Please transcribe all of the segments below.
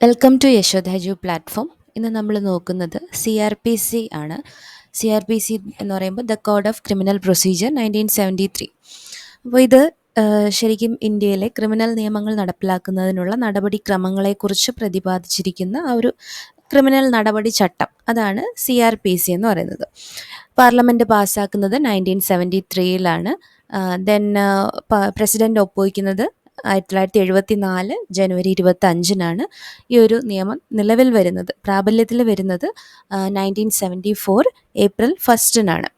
Welcome to Yashodha platform ഇന്ന് നമ്മൾ നോക്കുന്നത് സി ആർ പി സി ആണ്. സി ആർ പി സി എന്ന് പറയുമ്പോൾ the code of criminal procedure nineteen seventy three അപ്പോൾ ഇത് ശരിക്കും ഇന്ത്യയിലെ ക്രിമിനൽ നിയമങ്ങൾ നടപ്പിലാക്കുന്നതിനുള്ള നടപടിക്രമങ്ങളെക്കുറിച്ച് പ്രതിപാദിച്ചിരിക്കുന്ന ആ ഒരു ക്രിമിനൽ നടപടി ചട്ടം. അതാണ് സി ആർ പി സി എന്ന് പറയുന്നത്. Parliament പാസ്സാക്കുന്നത് nineteen seventy ത്രീയിലാണ് then president ഒപ്പുവയ്ക്കുന്നത് ആയിരത്തി തൊള്ളായിരത്തി എഴുപത്തി നാല് ജനുവരി ഇരുപത്തി അഞ്ചിനാണ് ഈ ഒരു നിയമം നിലവിൽ വരുന്നത്. പ്രാബല്യത്തിൽ വരുന്നത് നയന്റീൻ സെവന്റി ഫോർ ഏപ്രിൽ ഫസ്റ്റിനാണ്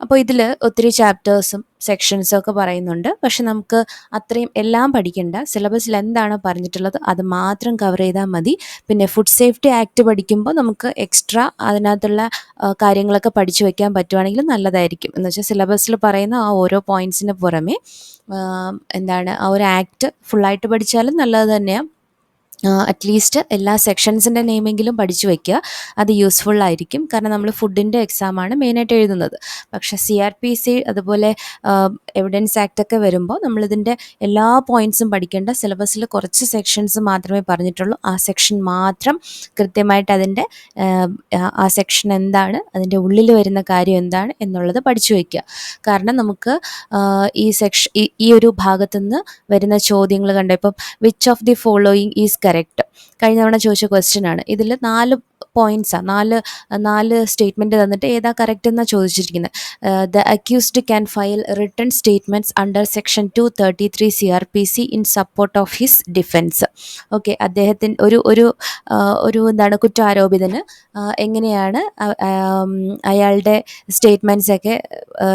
അപ്പോൾ ഇതിൽ ഒത്തിരി ചാപ്റ്റേഴ്സും സെക്ഷൻസും ഒക്കെ പറയുന്നുണ്ട്. പക്ഷെ നമുക്ക് അത്രയും എല്ലാം പഠിക്കേണ്ട. സിലബസിൽ എന്താണ് പറഞ്ഞിട്ടുള്ളത് അത് മാത്രം കവർ ചെയ്താൽ മതി. പിന്നെ ഫുഡ് സേഫ്റ്റി ആക്ട് പഠിക്കുമ്പോൾ നമുക്ക് എക്സ്ട്രാ അതിനകത്തുള്ള കാര്യങ്ങളൊക്കെ പഠിച്ചു വയ്ക്കാൻ പറ്റുവാണെങ്കിൽ നല്ലതായിരിക്കും. എന്ന് വെച്ചാൽ സിലബസിൽ പറയുന്ന ആ ഓരോ പോയിന്റ്സിന് പുറമെ എന്താണ് ആ ഒരു ആക്ട് ഫുള്ളായിട്ട് പഠിച്ചാലും നല്ലത് തന്നെയാണ് അറ്റ്ലീസ്റ്റ് എല്ലാ സെക്ഷൻസിന്റെ നെയിമെങ്കിലും പഠിച്ചു വയ്ക്കുക അത് യൂസ്ഫുൾ ആയിരിക്കും. കാരണം നമ്മൾ ഫുഡിന്റെ എക്സാമാണ് മെയിനായിട്ട് എഴുതുന്നത്. പക്ഷേ സി ആർ പി സി അതുപോലെ എവിഡൻസ് ആക്ട് ഒക്കെ വരുമ്പോൾ നമ്മളിതിന്റെ എല്ലാ പോയിന്റ്സും പഠിക്കേണ്ട സിലബസിൽ കുറച്ച് സെക്ഷൻസ് മാത്രമേ പറഞ്ഞിട്ടുള്ളൂ. ആ സെക്ഷൻ മാത്രം കൃത്യമായിട്ട് അതിന്റെ ആ സെക്ഷൻ എന്താണ് അതിന്റെ ഉള്ളിൽ വരുന്ന കാര്യം എന്താണ് എന്നുള്ളത് പഠിച്ചു വയ്ക്കുക കാരണം നമുക്ക് ഈ സെക്ഷൻ ഈ ഒരു ഭാഗത്തുനിന്ന് വരുന്ന ചോദ്യങ്ങൾ കണ്ട? ഇപ്പം which of the following is correct കഴിഞ്ഞ തവണ ചോദിച്ച ക്വസ്റ്റ്യൻ ആണ്. ഇതിൽ നാല് പോയിന്റ്സാണ് നാല് നാല് സ്റ്റേറ്റ്മെന്റ് തന്നിട്ട് ഏതാ കറക്റ്റ് എന്നാണ് ചോദിച്ചിരിക്കുന്നത് the accused can file written statements under section two thirty three C R P C in support of his defence okay അദ്ദേഹത്തിന് ഒരു ഒരു ഒരു എന്താണ് കുറ്റാരോപിതന് എങ്ങനെയാണ് അയാളുടെ സ്റ്റേറ്റ്മെന്റ്സൊക്കെ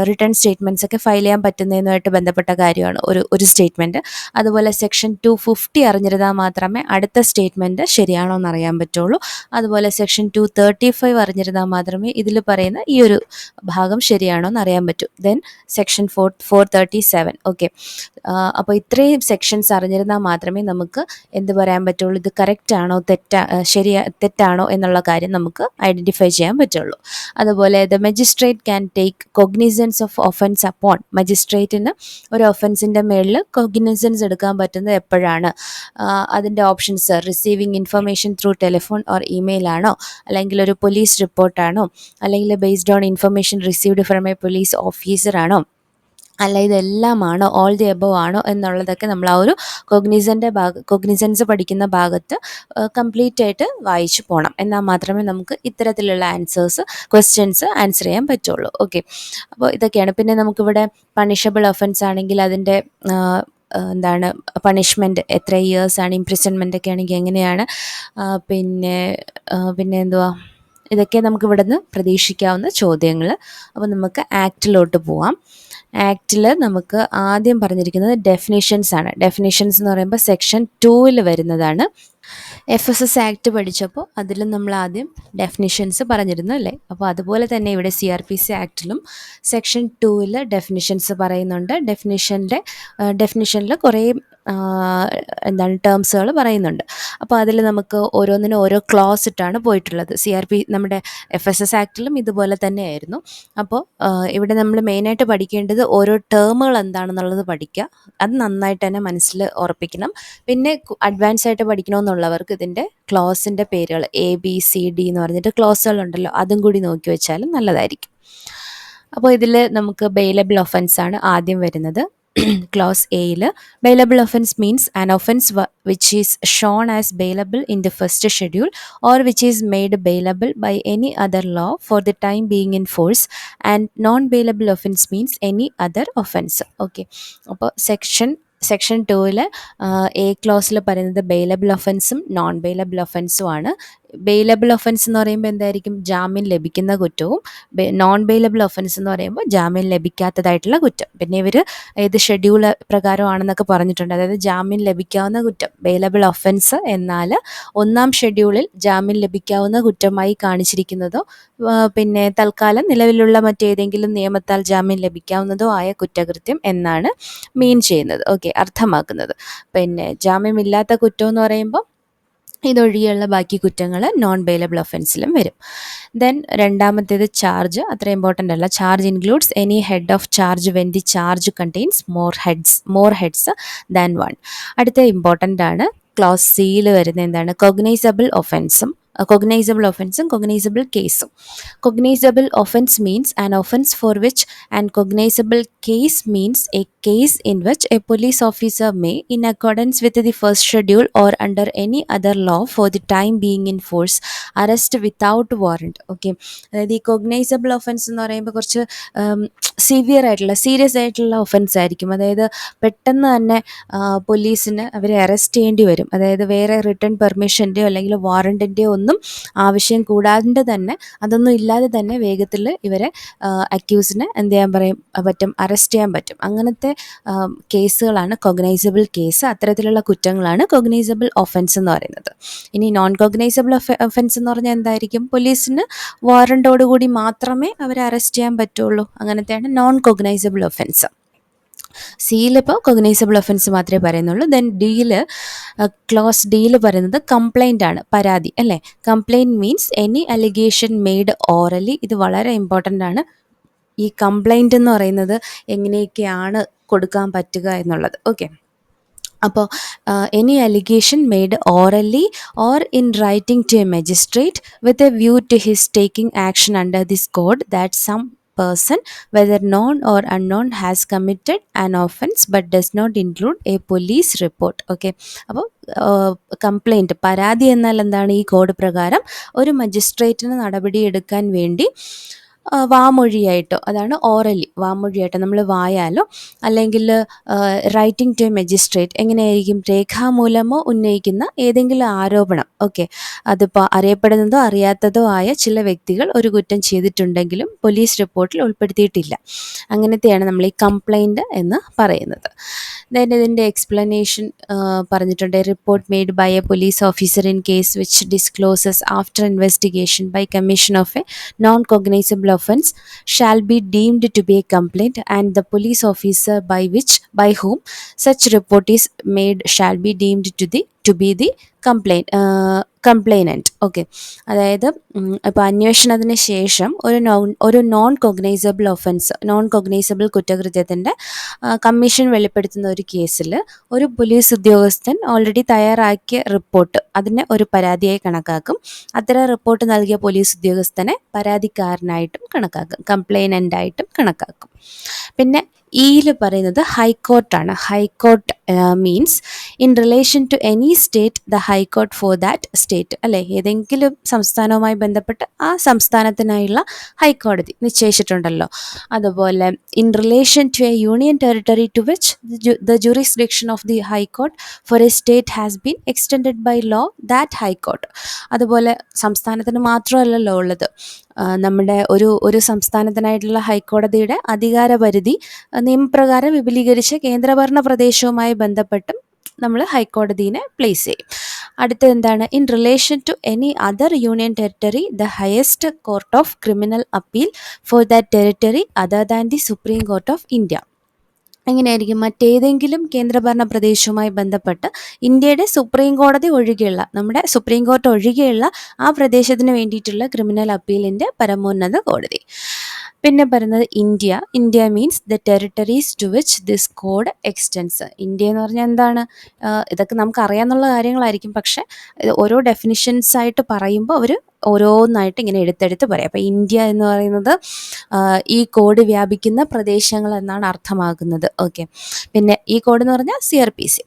റിട്ടേൺ സ്റ്റേറ്റ്മെന്റ്സൊക്കെ ഫയൽ ചെയ്യാൻ പറ്റുന്നതുമായിട്ട് ബന്ധപ്പെട്ട കാര്യമാണ് ഒരു ഒരു സ്റ്റേറ്റ്മെന്റ് അതുപോലെ സെക്ഷൻ ടു ഫിഫ്റ്റി അറിഞ്ഞിരുന്നാൽ മാത്രമേ അടുത്ത സ്റ്റേറ്റ്മെന്റ് ശരിയാണോ എന്ന് അറിയാൻ പറ്റുള്ളൂ. അതുപോലെ സെക്ഷൻ ടു തേർട്ടി ഫൈവ് അറിഞ്ഞിരുന്നാൽ മാത്രമേ ഇതിൽ പറയുന്ന ഈ ഒരു ഭാഗം ശരിയാണോ എന്ന് അറിയാൻ പറ്റൂ. Then section four four thirty seven okay അപ്പോൾ ഇത്രയും സെക്ഷൻസ് അറിഞ്ഞിരുന്നാൽ മാത്രമേ നമുക്ക് എന്ത് പറയാൻ പറ്റുള്ളൂ? ഇത് കറക്റ്റ് ആണോ? തെറ്റാ ശരിയാ തെറ്റാണോ എന്നുള്ള കാര്യം നമുക്ക് ഐഡന്റിഫൈ ചെയ്യാൻ പറ്റുള്ളൂ. അതുപോലെ the magistrate can take cognizance of offence upon മജിസ്ട്രേറ്റിന് ഒരു ഒഫൻസിന്റെ മേളിൽ കൊഗ്നിസൻസ് എടുക്കാൻ പറ്റുന്നത് എപ്പോഴാണ്? അതിന്റെ options receiving information through telephone or email ആണോ? അല്ലെങ്കിൽ ഒരു പോലീസ് റിപ്പോർട്ടാണോ അല്ലെങ്കിൽ based on information received from a police ഓഫീസറാണോ അല്ല ഇതെല്ലാമാണോ? ഓൾ ദി എബവ് ആണോ? എന്നുള്ളതൊക്കെ നമ്മൾ ആ ഒരു കൊഗ്നിസന്റെ ഭാഗ കൊഗ്നിസൻസ് പഠിക്കുന്ന ഭാഗത്ത് കംപ്ലീറ്റ് ആയിട്ട് വായിച്ചു പോകണം എന്നാൽ മാത്രമേ നമുക്ക് ഇത്തരത്തിലുള്ള ആൻസേഴ്സ് ക്വസ്റ്റ്യൻസ് ആൻസർ ചെയ്യാൻ പറ്റുള്ളൂ. ഓക്കെ അപ്പോൾ ഇതൊക്കെയാണ്. പിന്നെ നമുക്കിവിടെ പണിഷബിൾ ഒഫൻസ് ആണെങ്കിൽ അതിന്റെ എന്താണ് പണിഷ്മെന്റ് എത്ര ഇയേഴ്സാണ് ഇംപ്രിസൺമെന്റ് ഒക്കെ ആണെങ്കിൽ എങ്ങനെയാണ് പിന്നെ പിന്നെ എന്തുവാ ഇതൊക്കെ നമുക്ക് ഇവിടുന്ന് പ്രതീക്ഷിക്കാവുന്ന ചോദ്യങ്ങൾ. അപ്പോൾ നമുക്ക് ആക്റ്റിലോട്ട് പോവാം. ആക്റ്റിൽ നമുക്ക് ആദ്യം പറഞ്ഞിരിക്കുന്നത് ഡെഫിനേഷൻസ് ആണ്. ഡെഫിനേഷൻസ് എന്ന് പറയുമ്പോൾ സെക്ഷൻ ടൂവിൽ വരുന്നതാണ്. എഫ് എസ് എസ് ആക്ട് പഠിച്ചപ്പോൾ അതിലും നമ്മൾ ആദ്യം ഡെഫിനിഷൻസ് പറഞ്ഞിരുന്നു അല്ലേ? അപ്പോൾ അതുപോലെ തന്നെ ഇവിടെ സി ആർ പി സി ആക്ടിലും സെക്ഷൻ ടൂവിൽ ഡെഫിനിഷൻസ് പറയുന്നുണ്ട്. ഡെഫിനിഷന്റെ ഡെഫിനിഷനിൽ കുറേ എന്താണ് ടേംസുകൾ പറയുന്നുണ്ട്. അപ്പോൾ അതിൽ നമുക്ക് ഓരോന്നിനും ഓരോ ക്ലോസ് ഇട്ടാണ് പോയിട്ടുള്ളത്. സി ആർ പി നമ്മുടെ എഫ് എസ് എസ് ആക്ടിലും ഇതുപോലെ തന്നെയായിരുന്നു. അപ്പോൾ ഇവിടെ നമ്മൾ മെയിനായിട്ട് പഠിക്കേണ്ടത് ഓരോ ടേമുകൾ എന്താണെന്നുള്ളത് പഠിക്കുക. അത് നന്നായിട്ട് തന്നെ മനസ്സിൽ ഉറപ്പിക്കണം. പിന്നെ അഡ്വാൻസ് ആയിട്ട് പഠിക്കണമെന്നുള്ളവർക്ക് ഇതിന്റെ ക്ലോസിന്റെ പേരുകൾ എ ബി സി ഡി എന്ന് പറഞ്ഞിട്ട് ക്ലോസുകളുണ്ടല്ലോ അതും കൂടി നോക്കി വെച്ചാലും നല്ലതായിരിക്കും അപ്പോൾ ഇതിൽ നമുക്ക് ബെയിലബിൾ ഒഫൻസ് ആണ് ആദ്യം വരുന്നത് clause A bailable offence means an offence which is shown as bailable in the first schedule or which is made bailable by any other law for the time being in force and non-bailable offence means any other offence okay അപ്പോൾ section section ടൂവിൽ A ക്ലോസിൽ പറയുന്നത് bailable ഒഫൻസും non bailable ഒഫൻസും ആണ് bailable offence എന്ന് പറയുമ്പോൾ എന്തായിരിക്കും? ജാമ്യം ലഭിക്കുന്ന കുറ്റവും നോൺ ബെയിലബിൾ ഒഫൻസ് എന്ന് പറയുമ്പോൾ ജാമ്യം ലഭിക്കാത്തതായിട്ടുള്ള കുറ്റം. പിന്നെ ഇവർ ഏത് ഷെഡ്യൂൾ പ്രകാരമാണെന്നൊക്കെ പറഞ്ഞിട്ടുണ്ട്. അതായത് ജാമ്യം ലഭിക്കാവുന്ന കുറ്റം ബെയിലബിൾ ഒഫൻസ് എന്നാൽ ഒന്നാം ഷെഡ്യൂളിൽ ജാമ്യം ലഭിക്കാവുന്ന കുറ്റമായി കാണിച്ചിരിക്കുന്നതോ പിന്നെ തൽക്കാലം നിലവിലുള്ള മറ്റേതെങ്കിലും നിയമത്താൽ ജാമ്യം ലഭിക്കാവുന്നതോ ആയ കുറ്റകൃത്യം എന്നാണ് മീൻ ചെയ്യുന്നത്. ഓക്കെ അർത്ഥമാക്കുന്നത്. പിന്നെ ജാമ്യമില്ലാത്ത കുറ്റം എന്ന് പറയുമ്പോൾ ഇതൊഴികെയുള്ള ബാക്കി കുറ്റങ്ങൾ നോൺ ബെയിലബിൾ ഒഫൻസിലും വരും. ദെൻ രണ്ടാമത്തേത് ചാർജ് അത്ര ഇമ്പോർട്ടന്റ് അല്ല. Charge includes any head of charge when the charge contains more heads more heads than one അടുത്ത ഇമ്പോർട്ടന്റ് ആണ്. ക്ലോസ് സിയിൽ വരുന്ന എന്താണ്? കൊഗ്നൈസബിൾ ഒഫൻസും കൊഗ്നൈസബിൾ ഒഫൻസും കൊഗ്നൈസബിൾ കേസും cognizable offence means an offence for which and cognizable case means a case in which a police officer may in accordance with the first schedule or under any other law for the time being in force arrest without warrant okay അതായത് ഈ cognisable offence എന്ന് പറയുമ്പോൾ കുറച്ച് severe ആയിട്ടുള്ള serious ആയിട്ടുള്ള offence ആയിരിക്കും. അതായത് പെട്ടെന്ന് തന്നെ പോലീസിന് അവരെ അറസ്റ്റ് ചെയ്യേണ്ടി വരും. അതായത് വേറെ റിട്ടേൺ പെർമിഷന്റെയോ അല്ലെങ്കിൽ വാറണ്ടിന്റെയോ ഒന്നും ആവശ്യം കൂടാണ്ട് തന്നെ അതൊന്നും ഇല്ലാതെ തന്നെ വേഗത്തിൽ ഇവരെ അക്യൂസിനെ എന്ത് ചെയ്യാൻ പറയും പറ്റും അറസ്റ്റ് ചെയ്യാൻ പറ്റും. അങ്ങനത്തെ കേസുകളാണ് കൊഗ്നൈസബിൾ കേസ് അത്തരത്തിലുള്ള കുറ്റങ്ങളാണ് കൊഗ്നൈസബിൾ ഒഫൻസ് എന്ന് പറയുന്നത്. ഇനി നോൺ കൊഗ്നൈസബിൾ ഒഫൻസ് എന്ന് പറഞ്ഞാൽ എന്തായിരിക്കും? പോലീസിന് വാറണ്ടോടുകൂടി മാത്രമേ അവരെ അറസ്റ്റ് ചെയ്യാൻ പറ്റുള്ളൂ. അങ്ങനത്തെയാണ് നോൺ കൊഗ്നൈസബിൾ ഒഫൻസ് സിയിലിപ്പോൾ കൊഗ്നൈസബിൾ ഒഫൻസ് മാത്രമേ പറയുന്നുള്ളൂ. ദെൻ ഡിയിൽ ക്ലോസ് ഡിയിൽ പറയുന്നത് കംപ്ലൈന്റ് ആണ് പരാതി അല്ലേ? Complaint means any allegation made orally ഇത് വളരെ ഇമ്പോർട്ടന്റ് ആണ്. ഈ കംപ്ലൈന്റ് എന്ന് പറയുന്നത് എങ്ങനെയൊക്കെയാണ് കൊടുക്കാൻ പറ്റുക എന്നുള്ളത്. ഓക്കെ അപ്പോൾ any allegation made orally or in writing to a magistrate with a view to his taking action under this code that some person whether known or unknown has committed an offense but does not include a police report okay അപ്പോൾ complaint പരാതി എന്നാൽ എന്താണ് ഈ code പ്രകാരം ഒരു മജിസ്ട്രേറ്റിന് നടപടിയെടുക്കാൻ വേണ്ടി വാമൊഴിയായിട്ടോ. അതാണ് ഓറലി വാമൊഴിയായിട്ടോ നമ്മൾ വായാലോ അല്ലെങ്കിൽ റൈറ്റിംഗ് ടു മജിസ്ട്രേറ്റ് എങ്ങനെയായിരിക്കും? രേഖാമൂലമോ ഉന്നയിക്കുന്ന ഏതെങ്കിലും ആരോപണം? ഓക്കെ. അതിപ്പോൾ അറിയപ്പെടുന്നതോ അറിയാത്തതോ ആയ ചില വ്യക്തികൾ ഒരു കുറ്റം ചെയ്തിട്ടുണ്ടെങ്കിലും പോലീസ് റിപ്പോർട്ടിൽ ഉൾപ്പെടുത്തിയിട്ടില്ല. അങ്ങനത്തെയാണ് നമ്മൾ ഈ കംപ്ലൈന്റ് എന്ന് പറയുന്നത്. ദെൻ ഇതിന്റെ എക്സ്പ്ലനേഷൻ പറഞ്ഞിട്ടുണ്ട്. Report made by a police officer in case which discloses after investigation by commission of a non cognizable offence shall be deemed to be a complaint and the police officer by which by whom such report is made shall be deemed to the to be the complaint uh, complainant okay അതായത് ഇപ്പോൾ അന്വേഷണത്തിന് ശേഷം ഒരു non ഒരു non cognizable offence non cognizable കുറ്റകൃത്യത്തിന്റെ commission വെളിപ്പെടുത്തുന്ന ഒരു കേസിൽ ഒരു പോലീസ് ഉദ്യോഗസ്ഥൻ ഓൾറെഡി തയ്യാറാക്കിയ റിപ്പോർട്ട് അതിനെ ഒരു പരാതിയായി കണക്കാക്കും. അത്തരം റിപ്പോർട്ട് നൽകിയ പോലീസ് ഉദ്യോഗസ്ഥനെ പരാതിക്കാരനായിട്ടും കണക്കാക്കും കംപ്ലൈനന്റായിട്ടും കണക്കാക്കും. പിന്നെ ഇയിൽ പറയുന്നത് ഹൈക്കോർട്ടാണ്. High court means in relation to any state the high court for that state അല്ലെ? ഏതെങ്കിലും സംസ്ഥാനവുമായി ബന്ധപ്പെട്ട് ആ സംസ്ഥാനത്തിനായുള്ള ഹൈക്കോടതി നിശ്ചയിച്ചിട്ടുണ്ടല്ലോ. അതുപോലെ in relation to a union territory to which the jurisdiction of the high court for a state has been extend by law that high court അതുപോലെ സംസ്ഥാനത്തിന് മാത്രമല്ലല്ലോ ഉള്ളത്. നമ്മുടെ ഒരു ഒരു സംസ്ഥാനത്തിനായിട്ടുള്ള ഹൈക്കോടതിയുടെ അധികാരപരിധി നിയമപ്രകാരം വിപുലീകരിച്ച് കേന്ദ്രഭരണ പ്രദേശവുമായി ബന്ധപ്പെട്ടും നമ്മൾ ഹൈക്കോടതിനെ പ്ലേസ് ചെയ്യും. അടുത്തത് എന്താണ്? In relation to any other union territory the highest court of criminal appeal for that territory other than the supreme court of India എങ്ങനെയായിരിക്കും? മറ്റേതെങ്കിലും കേന്ദ്രഭരണ പ്രദേശവുമായി ബന്ധപ്പെട്ട് ഇന്ത്യയുടെ സുപ്രീം കോടതി ഒഴികെയുള്ള നമ്മുടെ സുപ്രീം കോർട്ട് ഒഴികെയുള്ള ആ പ്രദേശത്തിന് വേണ്ടിയിട്ടുള്ള ക്രിമിനൽ അപ്പീലിന്റെ പരമോന്നത കോടതി. പിന്നെ പറയുന്നത് India. India means the territories to which this code extends India എന്ന് പറഞ്ഞാൽ എന്താണ്? ഇതൊക്കെ നമുക്ക് അറിയാമെന്നുള്ള കാര്യങ്ങളായിരിക്കും. പക്ഷെ ഓരോ ഡെഫിനിഷൻസ് ആയിട്ട് പറയുമ്പോൾ അവർ ഓരോന്നായിട്ട് ഇങ്ങനെ എടുത്തെടുത്ത് പറയാം. അപ്പോൾ ഇന്ത്യ എന്ന് പറയുന്നത് ഈ കോഡ് വ്യാപിക്കുന്ന പ്രദേശങ്ങൾ എന്നാണ് അർത്ഥമാക്കുന്നത്. ഓക്കെ പിന്നെ ഈ കോഡ് എന്ന് പറഞ്ഞാൽ C R P C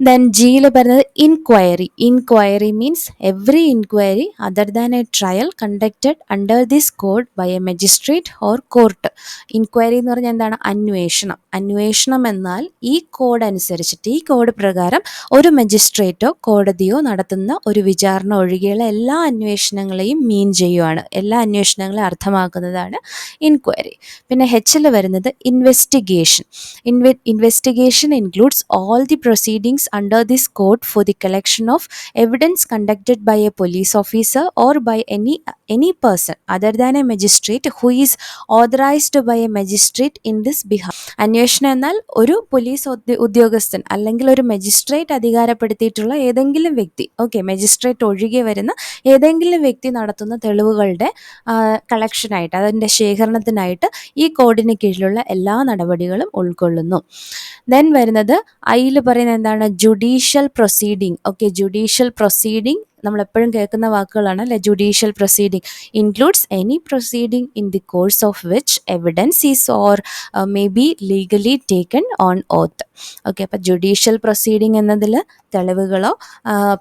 then ജിയിൽ പറയുന്നത് inquiry inquiry means every inquiry other than a trial conducted under this code by a magistrate or court inquiry എന്ന് പറഞ്ഞാൽ എന്താണ്? അന്വേഷണം. അന്വേഷണം എന്നാൽ ഈ കോഡ് അനുസരിച്ചിട്ട് ഈ കോഡ് പ്രകാരം ഒരു മജിസ്ട്രേറ്റോ കോടതിയോ നടത്തുന്ന ഒരു വിചാരണ ഒഴികെയുള്ള എല്ലാ അന്വേഷണങ്ങളെയും മീൻ ചെയ്യുവാണ്. എല്ലാ അന്വേഷണങ്ങളെയും അർത്ഥമാക്കുന്നതാണ് ഇൻക്വയറി പിന്നെ ഹെച്ചിൽ വരുന്നത് investigation ഇൻവെ investigation includes all the proceedings under this code for the collection of evidence conducted by a police officer or by any any person other than a magistrate who is authorised by a magistrate in this behalf അന്വേഷണം delegation എന്നാൽ ഒരു police ഉദ്യോഗസ്ഥൻ അല്ലെങ്കിൽ ഒരു magistrate അധികാരപ്പെടുത്തിയിട്ടുള്ള ഏതെങ്കിലും വ്യക്തി okay magistrate ഒഴികെ വരുന്ന ഏതെങ്കിലും വ്യക്തി നടത്തുന്ന തെളിവുകളുടെ കളക്ഷനായിട്ട് അതിന്റെ ശേഖരണത്തിനായിട്ട് ഈ കോഡിന് കീഴിലുള്ള എല്ലാ നടപടികളും ഉൾക്കൊള്ളുന്നു. ദെൻ വരുന്നത് അയിൽ പറയുന്നത് എന്താണ്? Judicial proceeding okay judicial proceeding നമ്മൾ എപ്പോഴും കേൾക്കുന്ന വാക്കുകളാണ് അല്ലെ? Judicial proceeding includes any proceeding in the course of which evidence is or may be legally taken on oath okay അപ്പം ജുഡീഷ്യൽ പ്രൊസീഡിങ് എന്നതിൽ തെളിവുകളോ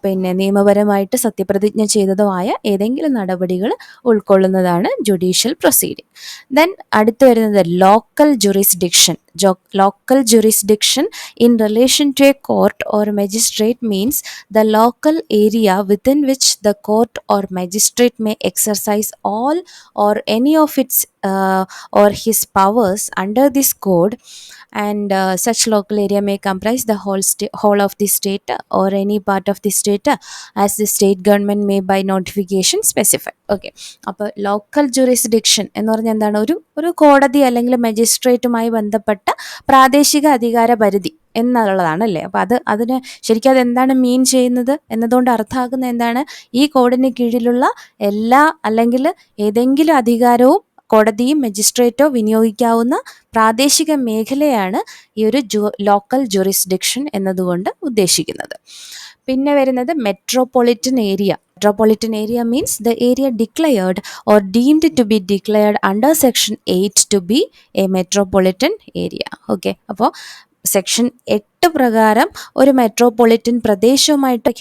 പിന്നെ നിയമപരമായിട്ട് സത്യപ്രതിജ്ഞ ചെയ്തതോ ആയ ഏതെങ്കിലും നടപടികൾ ഉൾക്കൊള്ളുന്നതാണ് ജുഡീഷ്യൽ പ്രൊസീഡിങ് ദെൻ അടുത്ത് വരുന്നത് local jurisdiction local jurisdiction in relation to a court or magistrate means the local area within which the court or magistrate may exercise all or any of its uh, or his powers under this code and uh, such local area may comprise the whole sta- whole of the state or any part of the state uh, as the state government may by notification specify. Okay അപ്പോൾ local jurisdiction എന്ന് പറഞ്ഞാൽ എന്താണ്? ഒരു ഒരു കോടതി അല്ലെങ്കിൽ മജിസ്ട്രേറ്റുമായി ബന്ധപ്പെട്ട പ്രാദേശിക അധികാര പരിധി എന്നുള്ളതാണ് അല്ലേ? അപ്പോൾ അത് അതിന് ശരിക്കും അത് എന്താണ് മീൻ ചെയ്യുന്നത്? എന്നതുകൊണ്ട് അർത്ഥമാക്കുന്നത് എന്താണ്? ഈ കോഡിന് കീഴിലുള്ള എല്ലാ അല്ലെങ്കിൽ ഏതെങ്കിലും അധികാരവും കോടതിയും മജിസ്ട്രേറ്റോ വിനിയോഗിക്കാവുന്ന പ്രാദേശിക മേഖലയാണ് ഈ ഒരു ജു ലോക്കൽ ജുറിസ്ഡിക്ഷൻ എന്നതുകൊണ്ട് ഉദ്ദേശിക്കുന്നത്. പിന്നെ വരുന്നത് metropolitan area metropolitan area means the area declared or deemed to be declared under section eight to be a metropolitan area okay അപ്പോൾ സെക്ഷൻ എട്ട് പ്രകാരം ഒരു മെട്രോപൊളിറ്റൻ പ്രദേശവുമായിട്ട്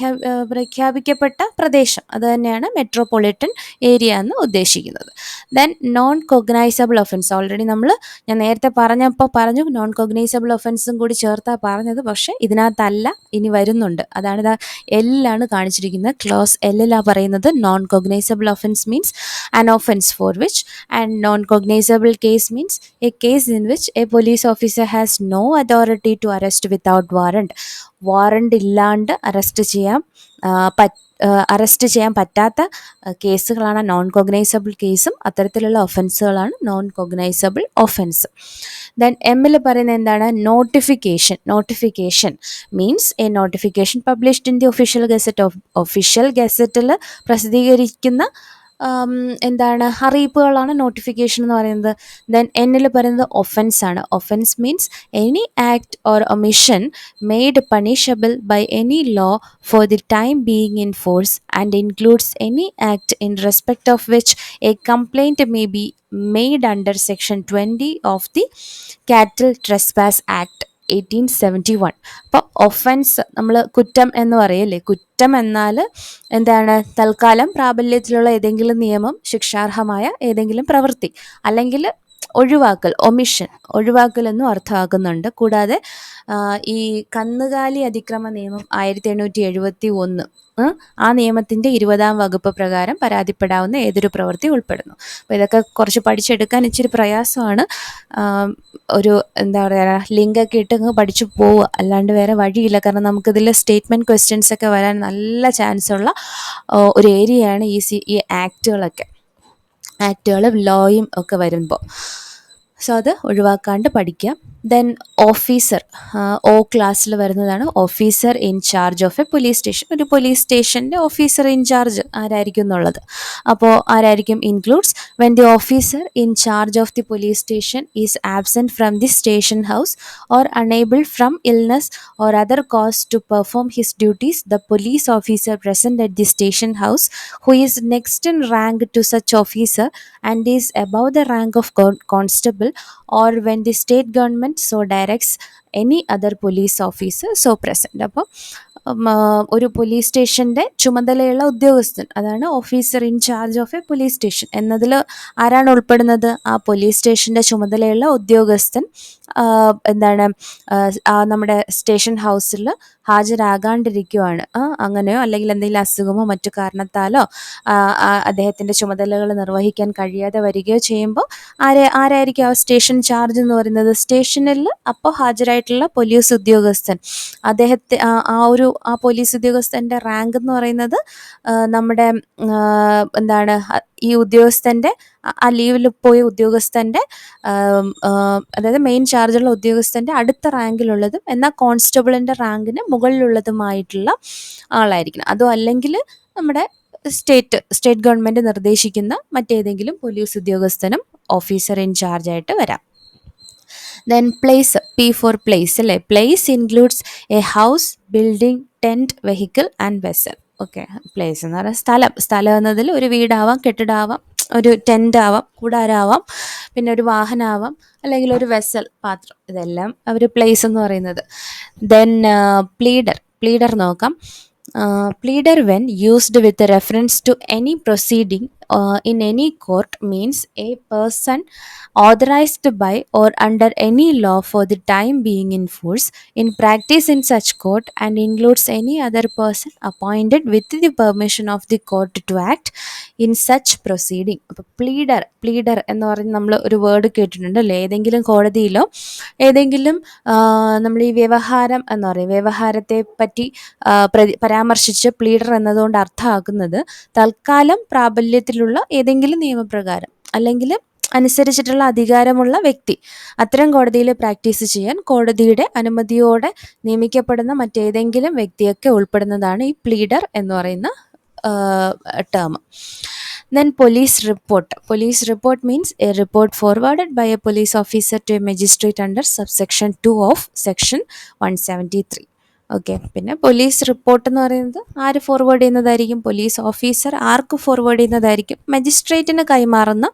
പ്രഖ്യാപിക്കപ്പെട്ട പ്രദേശം. അത് തന്നെയാണ് മെട്രോപൊളിറ്റൻ ഏരിയ എന്ന് ഉദ്ദേശിക്കുന്നത്. Then non cognizable offence already നമ്മൾ ഞാൻ നേരത്തെ പറഞ്ഞപ്പോൾ പറഞ്ഞു നോൺ കൊഗ്നൈസബിൾ ഒഫൻസും കൂടി ചേർത്താ പറഞ്ഞത്. പക്ഷേ ഇതിനകത്തല്ല ഇനി വരുന്നുണ്ട്. അതാണ് എല്ലാണ് കാണിച്ചിരിക്കുന്നത്. ക്ലോസ് എല്ലിലാണ് പറയുന്നത്. Non cognizable offence means an offence for which and non cognizable case means a case in which a police officer has no authority to arrest without warrant warrant ഇല്ലാണ്ട് അറസ്റ്റ് ചെയ്യാൻ അറസ്റ്റ് ചെയ്യാൻ പറ്റാത്ത കേസുകളാണ് non cognizable കേസും അത്തരത്തിലുള്ള ഒഫൻസുകളാണ് non cognizable offence then എമ്മിൽ പറയുന്നത് എന്താണ്? Notification notification means a notification published in the official gazette of official ഗസറ്റിൽ പ്രസിദ്ധീകരിക്കുന്ന എന്താണ് അറിയിപ്പുകളാണ് നോട്ടിഫിക്കേഷൻ എന്ന് പറയുന്നത്. ദെൻ എന്നിൽ പറയുന്നത് ഒഫൻസ് ആണ്. Offence means any act or omission made punishable by any law for the time being in force and includes any act in respect of which a complaint may be made under section twenty of the cattle trespass act eighteen seventy one അപ്പോൾ offence നമ്മൾ കുറ്റം എന്ന് പറയല്ലേ? കുറ്റം എന്നാൽ എന്താണ്? തൽക്കാലം പ്രാബല്യത്തിലുള്ള ഏതെങ്കിലും നിയമം ശിക്ഷാർഹമായ ഏതെങ്കിലും പ്രവൃത്തി അല്ലെങ്കിൽ ഒഴിവാക്കൽ ഒമിഷൻ ഒഴിവാക്കൽ എന്നും അർത്ഥമാക്കുന്നുണ്ട്. കൂടാതെ ഈ കന്നുകാലി അതിക്രമ നിയമം ആയിരത്തി എണ്ണൂറ്റി എഴുപത്തി ഒന്ന് ആ നിയമത്തിന്റെ ഇരുപതാം വകുപ്പ് പ്രകാരം പരാതിപ്പെടാവുന്ന ഏതൊരു പ്രവൃത്തി ഉൾപ്പെടുന്നു. അപ്പോൾ ഇതൊക്കെ കുറച്ച് പഠിച്ചെടുക്കാൻ ഇച്ചിരി പ്രയാസമാണ്. ഒരു എന്താ പറയുക ലിങ്കൊക്കെ ഇട്ട് അങ്ങ് പഠിച്ചു പോവുക. അല്ലാണ്ട് വേറെ വഴിയില്ല. കാരണം നമുക്കിതിൽ സ്റ്റേറ്റ്മെന്റ് ക്വസ്റ്റ്യൻസ് ഒക്കെ വരാൻ നല്ല ചാൻസ് ഉള്ള ഒരു ഏരിയയാണ് ഈ സി ഈ ആക്റ്റുകളൊക്കെ ആക്റ്റുകളും ലോയും ഒക്കെ വരുമ്പോൾ സോ അത് ഒഴിവാക്കാണ്ട് പഠിക്കുക ദെൻ ഓഫീസർ ഓ ക്ലാസ്സിൽ വരുന്നതാണ് officer in charge of a police station ഒരു പോലീസ് സ്റ്റേഷന്റെ ഓഫീസർ ഇൻ ചാർജ് ആരായിരിക്കും എന്നുള്ളത്. അപ്പോൾ ആരായിരിക്കും? Includes when the officer in charge of the police station is absent from the station house or unable from illness or other cause to perform his duties the police officer present at the station house who is next in rank to such officer and is above the rank of constable constable or when the state government so directs any other police officer. So present അപ്പോൾ ഒരു police സ്റ്റേഷന്റെ ചുമതലയുള്ള ഉദ്യോഗസ്ഥൻ അതാണ് officer in charge of a police station എന്നതിൽ ആരാണ് ഉൾപ്പെടുന്നത്? ആ പോലീസ് സ്റ്റേഷന്റെ ചുമതലയുള്ള ഉദ്യോഗസ്ഥൻ എന്താണ് നമ്മുടെ സ്റ്റേഷൻ ഹൗസിൽ ഹാജരാകാണ്ടിരിക്കുവാണ്. അങ്ങനെയോ? അല്ലെങ്കിൽ എന്തെങ്കിലും അസുഖമോ മറ്റു കാരണത്താലോ അദ്ദേഹത്തിന്റെ ചുമതലകൾ നിർവഹിക്കാൻ കഴിയാതെ വരികയോ ചെയ്യുമ്പോൾ ആരെ ആരായിരിക്കും ആ സ്റ്റേഷൻ ചാർജ് എന്ന് പറയുന്നത്? സ്റ്റേഷനിൽ അപ്പോൾ ഹാജരായിട്ടുള്ള പോലീസ് ഉദ്യോഗസ്ഥൻ. അദ്ദേഹത്തെ ആ ഒരു ആ പോലീസ് ഉദ്യോഗസ്ഥന്റെ റാങ്ക് എന്ന് പറയുന്നത് നമ്മുടെ എന്താണ് ഈ ഉദ്യോഗസ്ഥന്റെ ആ ലീവിൽ പോയ ഉദ്യോഗസ്ഥന്റെ അതായത് മെയിൻ ചാർജുള്ള ഉദ്യോഗസ്ഥന്റെ അടുത്ത റാങ്കിലുള്ളതും എന്നാൽ കോൺസ്റ്റബിളിന്റെ റാങ്കിന് മുകളിലുള്ളതുമായിട്ടുള്ള ആളായിരിക്കണം. അതോ അല്ലെങ്കിൽ നമ്മുടെ സ്റ്റേറ്റ് സ്റ്റേറ്റ് ഗവൺമെന്റ് നിർദ്ദേശിക്കുന്ന മറ്റേതെങ്കിലും പോലീസ് ഉദ്യോഗസ്ഥനും ഓഫീസർ ഇൻ ആയിട്ട് വരാം. Then place P four place അല്ലേ? Place includes a house building tent vehicle and vessel okay place എന്ന് പറയുന്നത് സ്ഥലം. സ്ഥലം എന്നതിൽ ഒരു വീടാവാം കെട്ടിടാവാം. ഒരു ടെന്റ് ആവാം കൂടാരാവാം പിന്നെ ഒരു വാഹനമാവാം അല്ലെങ്കിൽ ഒരു വെസൽ പാത്രം. ഇതെല്ലാം അവർ പ്ലേസ് എന്ന് പറയുന്നത്. ദെൻ പ്ലീഡർ പ്ലീഡർ നോക്കാം. Pleader when used with reference to any proceeding in any court means a person authorized by or under any law for the time being in force in practice in such court and includes any other person appointed with the permission of the court to act in such proceeding അപ്പോൾ pleader pleader എന്ന് പറഞ്ഞ് നമ്മൾ ഒരു word കേട്ടിട്ടുണ്ട് അല്ലേ ഏതെങ്കിലും കോടതിയിലോ ഏതെങ്കിലും നമ്മൾ ഈ വ്യവഹാരം എന്ന് പറയും വ്യവഹാരത്തെ പറ്റി പരാമർശിച്ച് പ്ലീഡർ എന്നതുകൊണ്ട് അർത്ഥമാക്കുന്നത് തൽക്കാലം പ്രാബല്യത്തിലുള്ള ഏതെങ്കിലും നിയമപ്രകാരം അല്ലെങ്കിൽ അനുസരിച്ചിട്ടുള്ള അധികാരമുള്ള വ്യക്തി അത്തരം കോടതിയിൽ പ്രാക്ടീസ് ചെയ്യാൻ കോടതിയുടെ അനുമതിയോടെ നിയമിക്കപ്പെടുന്ന മറ്റേതെങ്കിലും വ്യക്തിയൊക്കെ ഉൾപ്പെടുന്നതാണ് ഈ പ്ലീഡർ എന്ന് പറയുന്ന term then police then police report. Police report means a report forwarded by a police officer to under magistrate under subsection 2 of section 173 okay പിന്നെ പോലീസ് റിപ്പോർട്ട് എന്ന് പറയുന്നത് ആര് ഫോർവേഡ് ചെയ്യുന്നതായിരിക്കും? പോലീസ് ഓഫീസർ ആർക്ക് ഫോർവേഡ് ചെയ്യുന്നതായിരിക്കും? മജിസ്ട്രേറ്റിന് കൈമാറുന്ന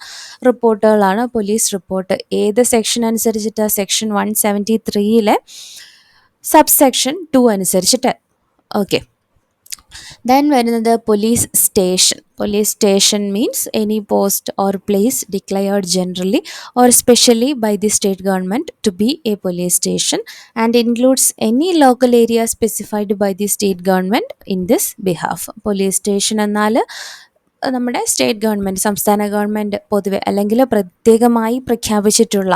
റിപ്പോർട്ടുകളാണ് പോലീസ് റിപ്പോർട്ട് ഏത് സെക്ഷൻ അനുസരിച്ചിട്ട്? സെക്ഷൻ വൺ സെവന്റി ത്രീയിലെ സബ് സെക്ഷൻ ടു അനുസരിച്ചിട്ട്. ഓക്കെ ദെൻ വരുന്നത് police station police station means any post or place declared generally or specially by the state government to be a police station and includes any local area specified by the state government in this behalf police station എന്നാൽ നമ്മുടെ state government സംസ്ഥാന government പൊതുവെ അല്ലെങ്കിൽ പ്രത്യേകമായി പ്രഖ്യാപിച്ചിട്ടുള്ള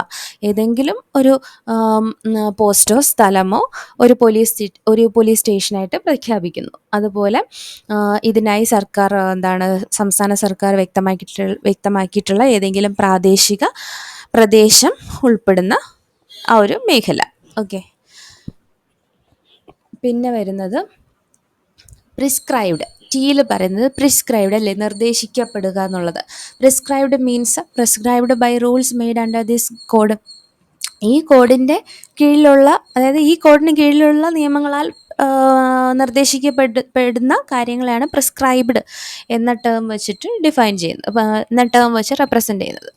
ഏതെങ്കിലും ഒരു പോസ്റ്റോ സ്ഥലമോ ഒരു പോലീസ് ഒരു പോലീസ് സ്റ്റേഷനായിട്ട് പ്രഖ്യാപിക്കുന്നു. അതുപോലെ ഇതിനായി സർക്കാർ എന്താണ് സംസ്ഥാന സർക്കാർ വ്യക്തമാക്കിയിട്ടുള്ള വ്യക്തമാക്കിയിട്ടുള്ള ഏതെങ്കിലും പ്രാദേശിക പ്രദേശം ഉൾപ്പെടുന്ന ആ ഒരു മേഖല. ഓക്കെ. പിന്നെ വരുന്നത് പ്രിസ്ക്രൈബ്ഡ്. ടിയിൽ പറയുന്നത് പ്രിസ്ക്രൈബ്ഡ് അല്ലേ നിർദ്ദേശിക്കപ്പെടുക എന്നുള്ളത്. Prescribed means prescribed by rules made under this code ഈ കോഡിന്റെ കീഴിലുള്ള അതായത് ഈ കോഡിന് കീഴിലുള്ള നിയമങ്ങളാൽ നിർദ്ദേശിക്കപ്പെടുന്ന കാര്യങ്ങളെയാണ് പ്രിസ്ക്രൈബ്ഡ് എന്ന ടേം വെച്ചിട്ട് ഡിഫൈൻ ചെയ്യുന്നത്. എന്ന ടേം വെച്ച് റെപ്രസെന്റ് ചെയ്യുന്നത്.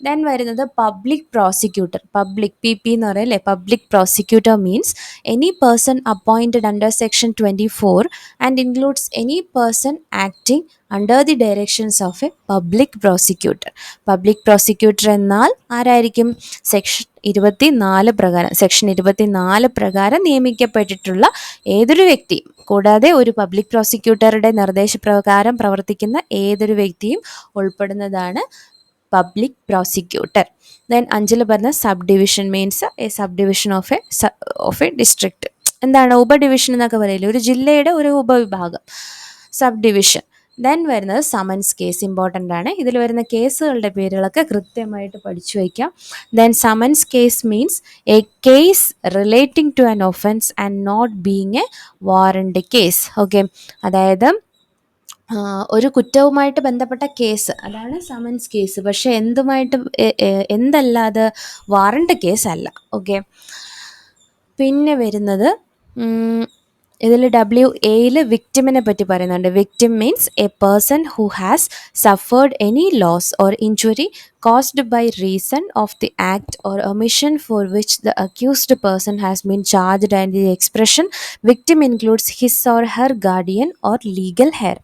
ദെൻ വരുന്നത് public prosecutor public P P എന്ന് പറയാം അല്ലേ public prosecutor means any person appointed under section twenty four and includes any person acting under the directions of a public prosecutor public prosecutor എന്നാൽ ആരായിരിക്കും? Section ഇരുപത്തി നാല് പ്രകാരം section ഇരുപത്തി നാല് പ്രകാരം നിയമിക്കപ്പെട്ടിട്ടുള്ള ഏതൊരു വ്യക്തിയും കൂടാതെ ഒരു പബ്ലിക് പ്രോസിക്യൂട്ടറുടെ നിർദ്ദേശപ്രകാരം പ്രവർത്തിക്കുന്ന ഏതൊരു വ്യക്തിയും ഉൾപ്പെടുന്നതാണ് പബ്ലിക് പ്രോസിക്യൂട്ടർ ദെൻ അഞ്ചിൽ പറഞ്ഞ sub division means a sub division of a of a district എന്താണ്? ഉപഡിവിഷൻ എന്നൊക്കെ പറയില്ല? ഒരു ജില്ലയുടെ ഒരു ഉപവിഭാഗം. സബ് ഡിവിഷൻ ദെൻ വരുന്നത് സമൻസ് കേസ് ഇമ്പോർട്ടന്റ് ആണ്. ഇതിൽ വരുന്ന കേസുകളുടെ പേരുകളൊക്കെ കൃത്യമായിട്ട് പഠിച്ചു വയ്ക്കാം. Then summons case means a case relating to an offence and not being a warrant case okay അതായത് ഒരു കുറ്റവുമായിട്ട് ബന്ധപ്പെട്ട കേസ്. അതാണ് സമൻസ് കേസ് പക്ഷേ എന്തുമായിട്ട് എന്തല്ല എന്തല്ലാതെ വാറണ്ട് കേസല്ല ഓക്കെ പിന്നെ വരുന്നത് ഇതിൽ ഡബ്ല്യു എയിൽ വിക്റ്റിമിനെ പറ്റി പറയുന്നുണ്ട് victim means a person who has suffered any loss or injury caused by reason of the act or omission for which the accused person has been charged and the expression victim includes his or her guardian or legal heir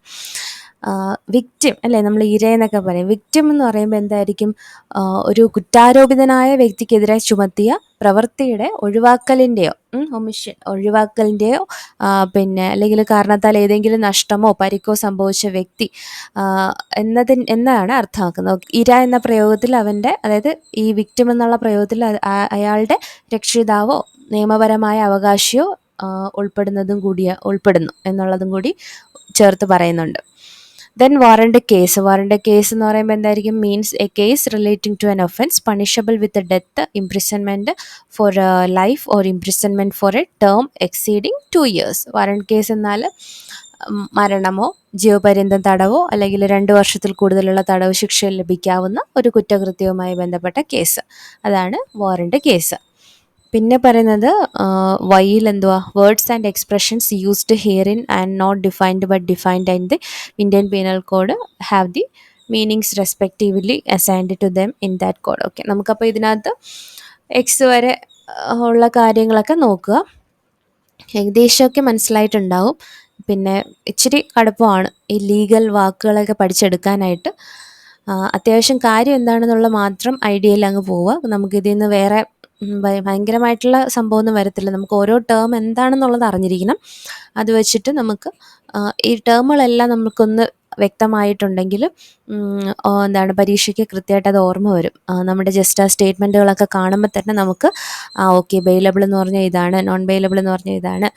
victim അല്ലേ? നമ്മൾ ഇര എന്നൊക്കെ പറയും. Victim എന്ന് പറയുമ്പോൾ എന്തായിരിക്കും? ഒരു കുറ്റാരോപിതനായ വ്യക്തിക്കെതിരെ ചുമത്തിയ പ്രവൃത്തിയുടെ ഒഴിവാക്കലിന്റെയോ ഒമിഷൻ ഒഴിവാക്കലിന്റെയോ പിന്നെ അല്ലെങ്കിൽ കാരണത്താൽ ഏതെങ്കിലും നഷ്ടമോ പരിക്കോ സംഭവിച്ച വ്യക്തി എന്നതിൻ എന്നാണ് അർത്ഥമാക്കുന്നത്. ഇര എന്ന പ്രയോഗത്തിൽ അവന്റെ അതായത് ഈ വിക്റ്റിം എന്നുള്ള പ്രയോഗത്തിൽ അയാളുടെ രക്ഷിതാവോ നിയമപരമായ അവകാശിയോ ഉൾപ്പെടുന്നതും കൂടിയ ഉൾപ്പെടുന്നു എന്നുള്ളതും കൂടി ചേർത്ത് പറയുന്നുണ്ട്. Then warrant case warrant case എന്ന് പറയുമ്പോൾ എന്തായിരിക്കും? Means a case relating to an offence punishable with death imprisonment for life or imprisonment for a term exceeding two years warrant case എന്നാൽ മരണമോ ജീവപര്യന്തം തടവോ അല്ലെങ്കിൽ രണ്ട് വർഷത്തിൽ കൂടുതലുള്ള തടവ് ശിക്ഷ ലഭിക്കാവുന്ന ഒരു കുറ്റകൃത്യവുമായി ബന്ധപ്പെട്ട കേസ്. അതാണ് വാറണ്ട് കേസ് പിന്നെ പറയുന്നത് വൈയിൽ എന്തുവാ words and expressions used herein and not defined but defined in the Indian penal code have the meanings respectively assigned to them in that code okay നമുക്കപ്പോൾ ഇതിനകത്ത് എക്സ് വരെ ഉള്ള കാര്യങ്ങളൊക്കെ നോക്കുക. ഏകദേശമൊക്കെ മനസ്സിലായിട്ടുണ്ടാവും. പിന്നെ ഇച്ചിരി കടുപ്പമാണ് ഈ ലീഗൽ വാക്കുകളൊക്കെ പഠിച്ചെടുക്കാനായിട്ട്. അത്യാവശ്യം കാര്യം എന്താണെന്നുള്ള മാത്രം ഐഡിയയിൽ അങ്ങ് പോവുക. നമുക്കിതിൽ നിന്ന് വേറെ ഭയങ്കരമായിട്ടുള്ള സംഭവമൊന്നും വരത്തില്ല. നമുക്ക് ഓരോ ടേം എന്താണെന്നുള്ളത് അറിഞ്ഞിരിക്കണം. അത് വെച്ചിട്ട് നമുക്ക് ഈ ടേമുകളെല്ലാം നമുക്കൊന്ന് വ്യക്തമായിട്ടുണ്ടെങ്കിൽ എന്താണ് പരീക്ഷയ്ക്ക് കൃത്യമായിട്ട് അത് ഓർമ്മ വരും. നമ്മുടെ ജസ്റ്റ് ആ സ്റ്റേറ്റ്മെന്റുകളൊക്കെ കാണുമ്പോൾ തന്നെ നമുക്ക് ആ ഓക്കെ ബെയിലബിൾ എന്ന് പറഞ്ഞാൽ ഇതാണ് നോൺ ബെയിലബിൾ എന്ന് പറഞ്ഞാൽ ഇതാണ്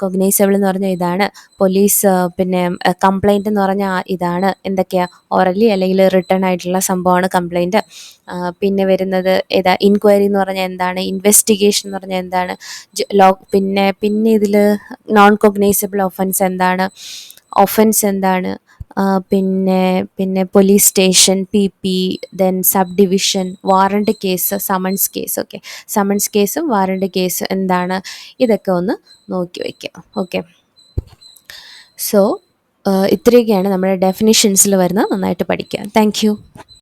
കൊഗ്നൈസബിൾ എന്ന് പറഞ്ഞാൽ ഇതാണ് പോലീസ് പിന്നെ കംപ്ലൈന്റ് എന്ന് പറഞ്ഞാൽ ഇതാണ് എന്തൊക്കെയാ ഓറലി അല്ലെങ്കിൽ റിട്ടേൺ ആയിട്ടുള്ള സംഭവമാണ് കംപ്ലൈന്റ് പിന്നെ വരുന്നത് ഏതാ ഇൻക്വയറി എന്ന് പറഞ്ഞാൽ എന്താണ് ഇൻവെസ്റ്റിഗേഷൻ എന്ന് പറഞ്ഞാൽ എന്താണ് ലോ പിന്നെ പിന്നെ ഇതിൽ നോൺ കൊഗ്നൈസബിൾ ഒഫൻസ് എന്താണ് ഒഫൻസ് എന്താണ് പിന്നെ പിന്നെ police station P P then sub division warrant case summons case okay summons കേസും വാറണ്ട് കേസ് എന്താണ്? ഇതൊക്കെ ഒന്ന് നോക്കി വയ്ക്കുക ഓക്കെ സോ ഇത്രയൊക്കെയാണ് നമ്മുടെ ഡെഫിനിഷൻസിൽ വരുന്നത് നന്നായിട്ട് പഠിക്കുക താങ്ക്